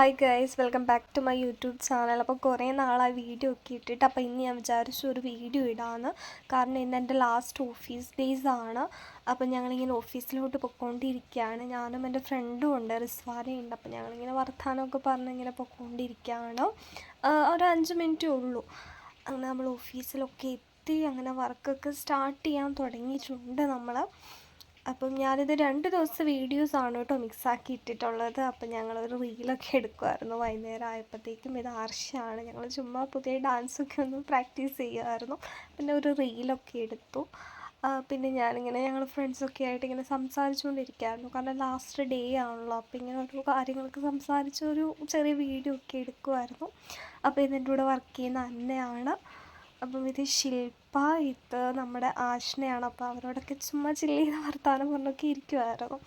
Hi guys welcome back to my YouTube channel അപ്പോൾ കുറേ നാളായി വീഡിയോ ഒക്കെ ഇട്ടിട്ട് അപ്പോൾ ഇന്ന് ഞാൻ വിചാരിച്ചു ഒരു വീഡിയോ ഇടാമെന്ന് കാരണം ഇന്ന് എന്റെ ലാസ്റ്റ് ഓഫീസ് ഡേയ്സ് ആണ്. അപ്പോൾ ഞങ്ങളിങ്ങനെ ഓഫീസിലോട്ട് പൊയ്ക്കൊണ്ടിരിക്കുകയാണ് ഞാനും എന്റെ ഫ്രണ്ടും ഉണ്ട് റിസ്വാരയുണ്ട് അപ്പോൾ ഞങ്ങളിങ്ങനെ വർത്തമാനമൊക്കെ പറഞ്ഞ് ഇങ്ങനെ പൊയ്ക്കൊണ്ടിരിക്കുകയാണ് ഒരു അഞ്ച് മിനിറ്റേ ഉള്ളൂ. അങ്ങനെ നമ്മൾ ഓഫീസിലൊക്കെ എത്തി. അങ്ങനെ വർക്കൊക്കെ സ്റ്റാർട്ട് ചെയ്യാൻ തുടങ്ങിയിട്ടുണ്ട് നമ്മൾ അപ്പം ഞാനിത് രണ്ട് ദിവസത്തെ വീഡിയോസാണ് കേട്ടോ മിക്സാക്കി ഇട്ടിട്ടുള്ളത്. അപ്പം ഞങ്ങളൊരു റീലൊക്കെ എടുക്കുമായിരുന്നു വൈകുന്നേരം ആയപ്പോഴത്തേക്കും. ഇത് ആർഷയാണ് ഞങ്ങൾ ചുമ്മാ പുതിയ ഡാൻസൊക്കെ ഒന്ന് പ്രാക്ടീസ് ചെയ്യുമായിരുന്നു പിന്നെ ഒരു റീലൊക്കെ എടുത്തു. പിന്നെ ഞാനിങ്ങനെ ഞങ്ങൾ ഫ്രണ്ട്സൊക്കെ ആയിട്ട് ഇങ്ങനെ സംസാരിച്ചുകൊണ്ടിരിക്കുകയായിരുന്നു കാരണം ലാസ്റ്റ് ഡേ ആണല്ലോ. അപ്പോൾ ഇങ്ങനെ ഓരോ കാര്യങ്ങളൊക്കെ സംസാരിച്ച് ഒരു ചെറിയ വീഡിയോ ഒക്കെ എടുക്കുമായിരുന്നു അപ്പോൾ ഇതിന്റെ കൂടെ വർക്ക് ചെയ്യുന്ന അന്നയാണ്. അപ്പം ഇത് ശില്പ ഇത് നമ്മുടെ ആഷ്നയാണ്. അപ്പോൾ അവരോടൊക്കെ ചുമ്മാ ചില്ലിന്ന് വർത്താനം പറഞ്ഞൊക്കെ ഇരിക്കുമായിരുന്നു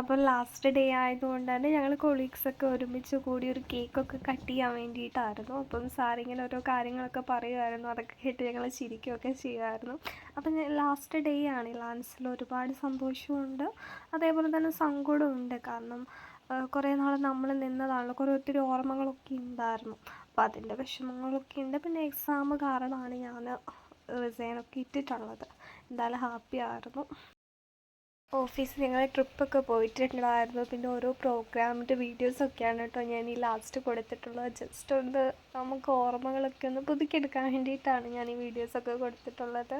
അപ്പോൾ ലാസ്റ്റ് ഡേ ആയതുകൊണ്ട് തന്നെ ഞങ്ങൾ കൊളീഗ്സൊക്കെ ഒരുമിച്ച് കൂടി ഒരു കേക്കൊക്കെ കട്ട് ചെയ്യാൻ വേണ്ടിയിട്ടായിരുന്നു. അപ്പം സാറിങ്ങനെ ഓരോ കാര്യങ്ങളൊക്കെ പറയുമായിരുന്നു അതൊക്കെ കേട്ട് ഞങ്ങൾ ചിരിക്കുകയൊക്കെ ചെയ്യുമായിരുന്നു അപ്പം ലാസ്റ്റ് ഡേ ആണ് ലാൻസിൽ ഒരുപാട് സന്തോഷമുണ്ട് അതേപോലെ തന്നെ സങ്കടമുണ്ട് കാരണം കുറേ നാൾ നമ്മൾ നിന്നതാണല്ലോ കുറേ ഒത്തിരി ഓർമ്മകളൊക്കെ ഉണ്ടായിരുന്നു. അപ്പോൾ അതിന്റെ വിഷമങ്ങളൊക്കെ ഉണ്ട്. പിന്നെ എക്സാം കാരണമാണ് ഞാൻ റിസൈനൊക്കെ ഇട്ടിട്ടുള്ളത്. എന്തായാലും ഹാപ്പി ആയിരുന്നു. ഓഫീസിൽ ഞങ്ങൾ ട്രിപ്പൊക്കെ പോയിട്ടുണ്ടായിരുന്നു പിന്നെ ഓരോ പ്രോഗ്രാമിന്റെ വീഡിയോസൊക്കെയാണ് കേട്ടോ ഞാൻ ഈ ലാസ്റ്റ് കൊടുത്തിട്ടുള്ളത്. ജസ്റ്റ് ഒന്ന് നമുക്ക് ഓർമ്മകളൊക്കെ ഒന്ന് പുതുക്കിയെടുക്കാൻ വേണ്ടിയിട്ടാണ് ഞാൻ ഈ വീഡിയോസൊക്കെ കൊടുത്തിട്ടുള്ളത്.